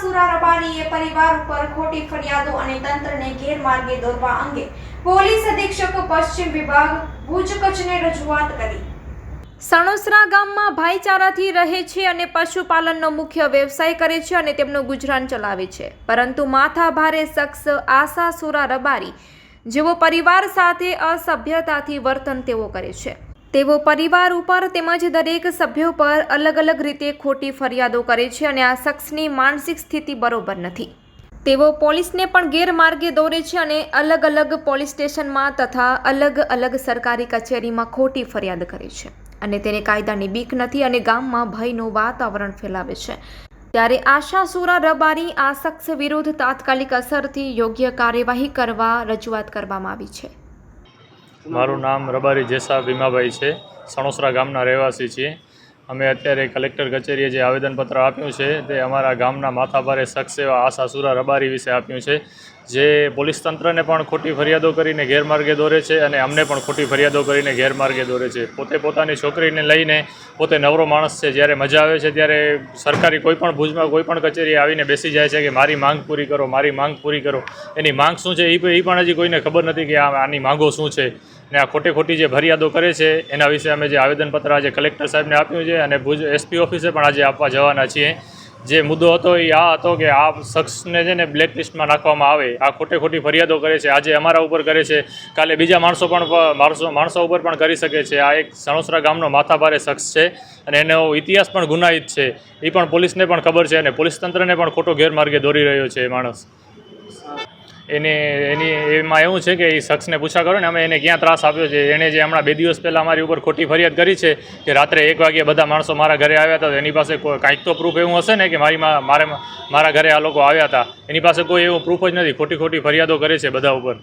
માસુરા રબારીએ પરિવાર ઉપર ખોટી ફરિયાદો અને તંત્રને ગેરમાર્ગે દોરવા અંગે પોલીસ અધિક્ષક પશ્ચિમ વિભાગ ભુજ કચ્છને રજૂઆત કરી. સણોસરા ગામમાં ભાઈચારાથી રહે છે અને પશુપાલનનો મુખ્ય વ્યવસાય કરે છે અને તેમનું ગુજરાન ચલાવે છે. પરંતુ માથા ભારે શખ્સ આશા સુરા રબારી જેવો પરિવાર સાથે અસભ્યતાથી વર્તન તેઓ કરે છે. તેઓ પરિવાર ઉપર તેમજ દરેક સભ્યો પર અલગ અલગ રીતે ખોટી ફરિયાદો કરે છે અને આ શખ્સની માનસિક સ્થિતિ બરોબર નથી. તેઓ પોલીસને પણ ગેરમાર્ગે દોરે છે અને અલગ અલગ પોલીસ સ્ટેશનમાં તથા અલગ અલગ સરકારી કચેરીમાં ખોટી ફરિયાદ કરે છે અને તેને કાયદાની બીક નથી અને ગામમાં ભયનું વાતાવરણ ફેલાવે છે. ત્યારે આશા સુરા રબારી આ શખ્સ વિરુદ્ધ તાત્કાલિક અસરથી યોગ્ય કાર્યવાહી કરવા રજૂઆત કરવામાં આવી છે. મારું નામ રબારી જેસા ભીમાભાઈ છે. સણોસરા ગામના રહેવાસી છીએ. અમે અત્યારે કલેક્ટર કચેરીએ જે આવેદનપત્ર આપ્યું છે તે અમારા ગામના માથાભારે શખ્સ એવા આશા સુરા રબારી વિશે આપ્યું છે. જે પોલીસ તંત્રને પણ ખોટી ફરિયાદો કરીને ગેરમાર્ગે દોરે છે અને અમને પણ ખોટી ફરિયાદો કરીને ગેરમાર્ગે દોરે છે. પોતે પોતાની છોકરીને લઈને પોતે નવરો માણસ છે, જ્યારે મજા આવે છે, ત્યારે સરકારી કોઈપણ ભુજમાં કોઈપણ કચેરી આવીને બેસી જાય છે કે મારી માંગ પૂરી કરો, મારી માંગ પૂરી કરો. એની માંગ શું છે એ પણ હજી કોઈને ખબર નથી કે આની માંગો શું છે. ને આ ખોટી ખોટી જે ફરિયાદો કરે છે, એના વિશે અમે જે આવેદનપત્ર આજે કલેક્ટર સાહેબને આપ્યું છે અને ભુજ એસપી ઓફિસે પણ આજે આપવા જવાના છીએ. જે મુદ્દો હતો એ આ હતો કે આ શખ્સને છે ને બ્લેકલિસ્ટમાં નાખવામાં આવે. આ ખોટે ખોટી ફરિયાદો કરે છે. આજે અમારા ઉપર કરે છે. કાલે બીજા માણસો પણ માણસો માણસો ઉપર પણ કરી શકે છે. આ એક સણોસરા ગામનો માથાભારે શખ્સ છે અને એનો ઇતિહાસ પણ ગુનાહિત છે. એ પણ પોલીસને પણ ખબર છે અને પોલીસ તંત્રને પણ ખોટો ગેરમાર્ગે દોરી રહ્યો છે એ માણસ. એને, એની, એમાં એવું છે કે એ શખ્સને પૂછા કરો ને અમે એને ક્યાં ત્રાસ આપ્યો છે. એણે જે હમણાં બે દિવસ પહેલાં અમારી ઉપર ખોટી ફરિયાદ કરી છે કે રાત્રે એક વાગે બધા માણસો મારા ઘરે આવ્યા હતા એની પાસે કોઈ, કાંઈક તો પ્રૂફ એવું હશે ને કે મારી મારે, મારા ઘરે આ લોકો આવ્યા હતા? એની પાસે કોઈ એવું પ્રૂફ જ નથી. ખોટી ખોટી ફરિયાદો કરે છે બધા ઉપર.